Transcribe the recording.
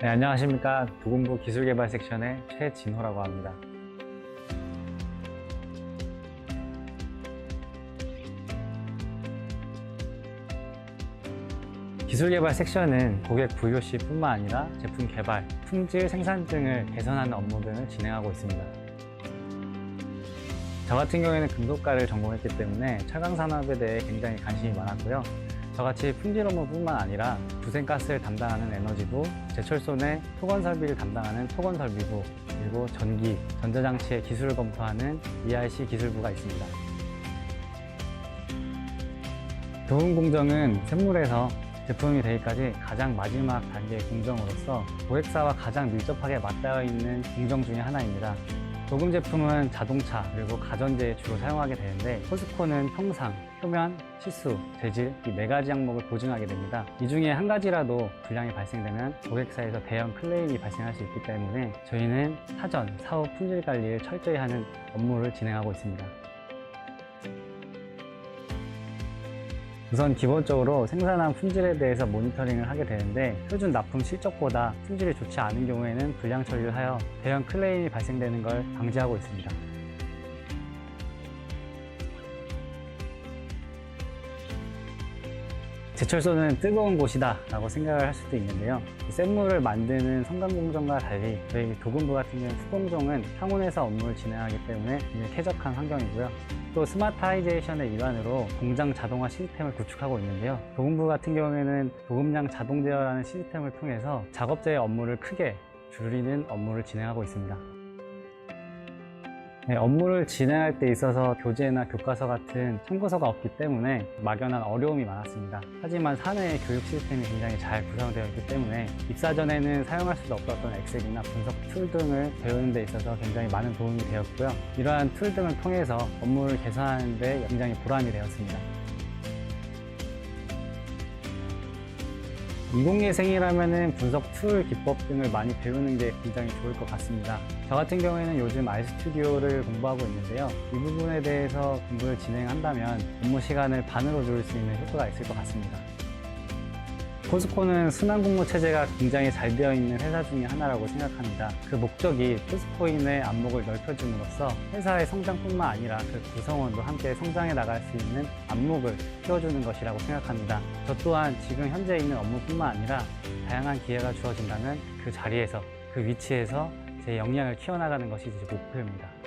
네, 안녕하십니까. 도공부 기술개발 섹션의 최진호라고 합니다. 기술개발 섹션은 고객 VOC뿐만 아니라 제품 개발, 품질, 생산 등을 개선하는 업무 등을 진행하고 있습니다. 저 같은 경우에는 금속가를 전공했기 때문에 철강 산업에 대해 굉장히 관심이 많았고요. 저같이 품질 업무뿐만 아니라 부생가스를 담당하는 에너지부, 제철소 내 토건 설비를 담당하는 토건 설비부, 그리고 전기, 전자장치의 기술을 검토하는 ERC 기술부가 있습니다. 도움 공정은 샘물에서 제품이 되기까지 가장 마지막 단계의 공정으로서 고객사와 가장 밀접하게 맞닿아 있는 공정 중의 하나입니다. 도금 제품은 자동차 그리고 가전제에 주로 사용하게 되는데 포스코는 형상, 표면, 치수, 재질 이 네 가지 항목을 보증하게 됩니다. 이 중에 한 가지라도 불량이 발생되면 고객사에서 대형 클레임이 발생할 수 있기 때문에 저희는 사전, 사후 품질 관리를 철저히 하는 업무를 진행하고 있습니다. 우선 기본적으로 생산한 품질에 대해서 모니터링을 하게 되는데 표준 납품 실적보다 품질이 좋지 않은 경우에는 불량 처리를 하여 대형 클레임이 발생되는 걸 방지하고 있습니다. 제철소는 뜨거운 곳이다 라고 생각을 할 수도 있는데요. 샘물을 만드는 성강공정과 달리 저희 도금부 같은 경우는 수공정은 상온에서 업무를 진행하기 때문에 굉장히 쾌적한 환경이고요. 또 스마트하이제이션의 일환으로 공장 자동화 시스템을 구축하고 있는데요. 도금부 같은 경우에는 도금량 자동 제어라는 시스템을 통해서 작업자의 업무를 크게 줄이는 업무를 진행하고 있습니다 네, 업무를 진행할 때 있어서 교재나 교과서 같은 참고서가 없기 때문에 막연한 어려움이 많았습니다. 하지만 사내의 교육 시스템이 굉장히 잘 구성되어 있기 때문에 입사 전에는 사용할 수도 없었던 엑셀이나 분석 툴 등을 배우는 데 있어서 굉장히 많은 도움이 되었고요. 이러한 툴 등을 통해서 업무를 개선하는 데 굉장히 보람이 되었습니다. 이공예생이라면 분석 툴 기법 등을 많이 배우는 게 굉장히 좋을 것 같습니다. 저 같은 경우에는 요즘 RS튜디오를 공부하고 있는데요. 이 부분에 대해서 공부를 진행한다면 업무 시간을 반으로 줄일 수 있는 효과가 있을 것 같습니다. 포스코는 순환근무 체제가 굉장히 잘 되어 있는 회사 중에 하나라고 생각합니다. 그 목적이 포스코인의 안목을 넓혀줌으로써 회사의 성장뿐만 아니라 그 구성원도 함께 성장해 나갈 수 있는 안목을 키워주는 것이라고 생각합니다. 저 또한 지금 현재 있는 업무뿐만 아니라 다양한 기회가 주어진다면 그 자리에서 그 위치에서 제 역량을 키워나가는 것이 제 목표입니다.